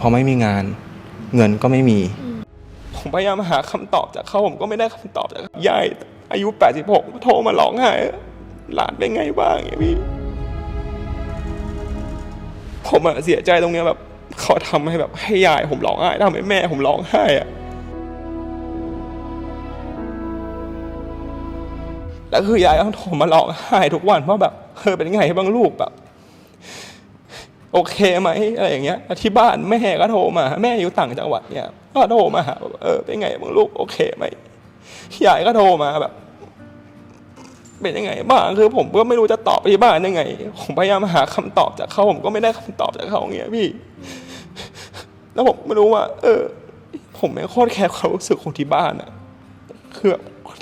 พอไม่มีงาน เงินก็ไม่มี ผมพยายามหาคำตอบจากเขาผมก็ไม่ได้คำตอบจากยายอายุ 86 โทรมาร้องไห้หลานเป็นไงบ้างอย่างพี่ผมอะเสียใจตรงเนี้ยแบบเขาทำให้แบบให้ยายผมร้องไห้ทำให้แม่ผมร้องไห้อะแล้วคือยายต้องโทรมาร้องไห้ทุกวันว่าแบบเออเป็นไงบ้างลูกแบบ โอเคไหมอะไรอย่างเงี้ยที่บ้านแม่ก็โทรมา แม่อยู่ต่างจังหวัดเนี่ยก็โทรมาหาเออเป็นไงบ้างลูกโอเคไหมยายก็โทรมาแบบ เป็นยังไงบ้างคือผมก็ไม่รู้จะตอบไปที่บ้านยังไงผมพยายามหาคำตอบจากเขาผมก็ไม่ได้คำตอบจากเขาเงี้ยพี่ แล้วผมไม่รู้ว่า เออ ผมไม่โคตรแคร์ความรู้สึกของที่บ้านอะคือ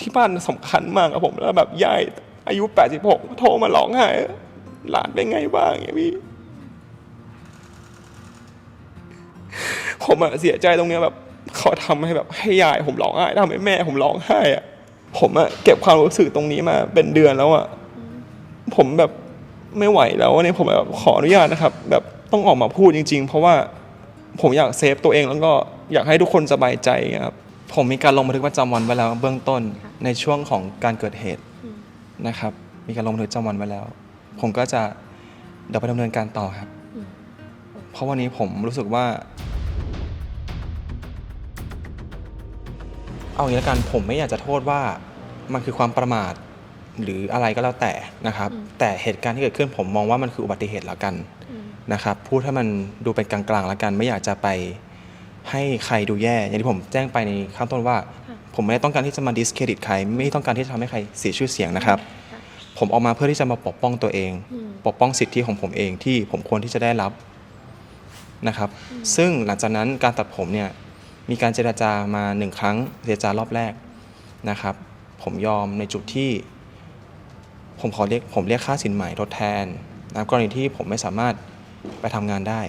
ที่บ้านสำคัญมากกับผมแล้วแบบยายอายุ86โทรมาร้องไห้หลานเป็นไงบ้างเงี้ยพี่ ผมอะเสียใจตรงเนี้ยแบบเขาทำให้แบบให้ยายผมร้องไห้ทำให้แม่ผมร้องไห้อะผมอะเก็บความรู้สึกตรงนี้มาเป็นเดือนแล้วอะผมแบบไม่ไหวแล้ววันนี้ผมแบบขออนุญาตนะครับ แบบต้องออกมาพูดจริง ๆ เพราะว่าผมอยากเซฟตัวเองแล้วก็อยากให้ทุกคนสบายใจครับผมมีการลงบันทึกประจำวันไว้แล้วเบื้องต้นในช่วงของการเกิดเหตุนะครับ มีการลงบันทึกประจำวันไว้แล้ว ผมก็จะเดี๋ยวไปดำเนินการต่อครับ เพราะวันนี้ผมรู้สึกว่า เอาอย่างนี้ละกันผมไม่อยากจะโทษว่ามันคือความประมาทหรืออะไรก็แล้วแต่นะครับ แต่เหตุการณ์ที่เกิดขึ้นผมมองว่ามันคืออุบัติเหตุแล้วกันนะครับพูดให้มันดูเป็นกลางๆแล้วกัน ไม่อยากจะไปให้ใครดูแย่ อย่างที่ผมแจ้งไปในข้างต้นว่า ผมไม่ได้ต้องการที่จะมาดิสเครดิตใคร ไม่ต้องการที่จะทำให้ใครเสียชื่อเสียงนะครับ ผมออกมาเพื่อที่จะมาปกป้องตัวเอง ปกป้องสิทธิของผมเองที่ผมควรที่จะได้รับนะครับ ซึ่งหลังจากนั้นการตัดผมเนี่ย มีการเจราจามาหนึ่งครั้งเจรจารอบแรกนะครับ ผมยอมในจุดที่ ผมขอเรียกผมเรียกค่าสินใหม่ทดแทนนะครับกรณีที่ผมไม่สามารถไปทำงานได้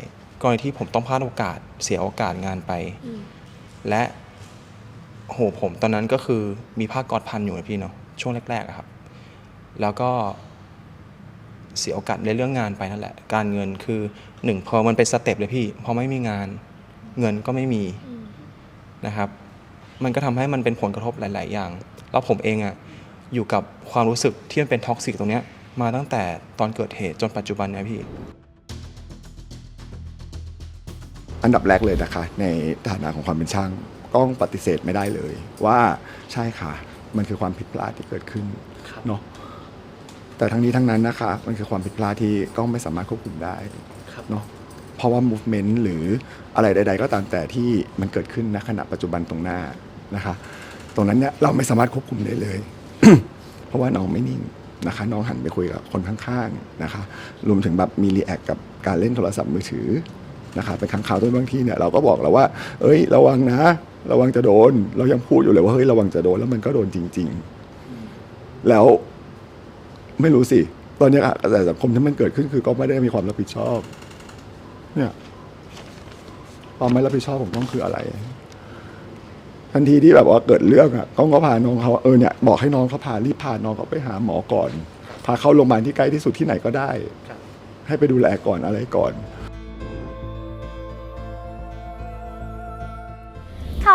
กรณีที่ผมต้องพลาดโอกาสเสียโอกาสงานไป และโหผมตอนนั้นก็คือมีผ้ากอดพันอยู่นะพี่เนาะช่วงแรกๆอะครับ แล้วก็เสียโอกาสในเรื่องงานไปนั่นแหละ การเงินคือหนึ่งพอมันเป็นสเต็ปเลยพี่ พอไม่มีงาน เงินก็ไม่มี นะครับ มันก็ทำให้มันเป็นผลกระทบหลาย ๆ อย่าง แล้วผมเองอะอยู่กับความรู้สึกที่มันเป็นท็อกซิกตรงเนี้ยมาตั้งแต่ตอนเกิดเหตุจนปัจจุบันเนี่ยพี่ อันดับแรกเลยนะคะ ในฐานะของความเป็นช่างต้องปฏิเสธไม่ได้เลย ว่าใช่ค่ะ มันคือความผิดพลาดที่เกิดขึ้นเนาะแต่ทั้งนี้ทั้งนั้นนะคะ มันคือความผิดพลาดที่ก็ไม่สามารถควบคุมได้เนาะ เพราะว่า movement หรืออะไรใด ๆ ก็ตามแต่ที่มันเกิดขึ้นณขณะปัจจุบันตรงหน้านะคะ ตรงนั้นเนี่ยเราไม่สามารถควบคุมได้เลย เพราะว่าน้องไม่นิ่งนะคะ น้องหันไปคุยกับคนข้างๆนะคะ รวมถึงแบบมีรีแอคกับการเล่นโทรศัพท์มือถือนะคะเป็นครั้งคราวด้วยบางทีเนี่ยเราก็บอกแล้วว่า เอ้ย ระวังนะ ระวังจะโดน เรายังพูดอยู่เลยว่าเฮ้ยระวังจะโดนแล้วมันก็โดนจริง ๆ แล้วไม่รู้สิ ตอนนี้อะกระแสสังคมที่มันเกิดขึ้นคือก็ไม่ได้มีความรับผิดชอบ เนี่ยความไม่รับผิดชอบของต้องคืออะไร ทันทีที่แบบว่าเกิดเรื่องอะก้องก็พาน้องเขาเออเนี่ยบอกให้น้องเขาพารีบพาน้องเขาไปหาหมอก่อน พาเข้าโรงพยาบาลที่ใกล้ที่สุดที่ไหนก็ได้ ให้ไปดูแลก่อนอะไรก่อน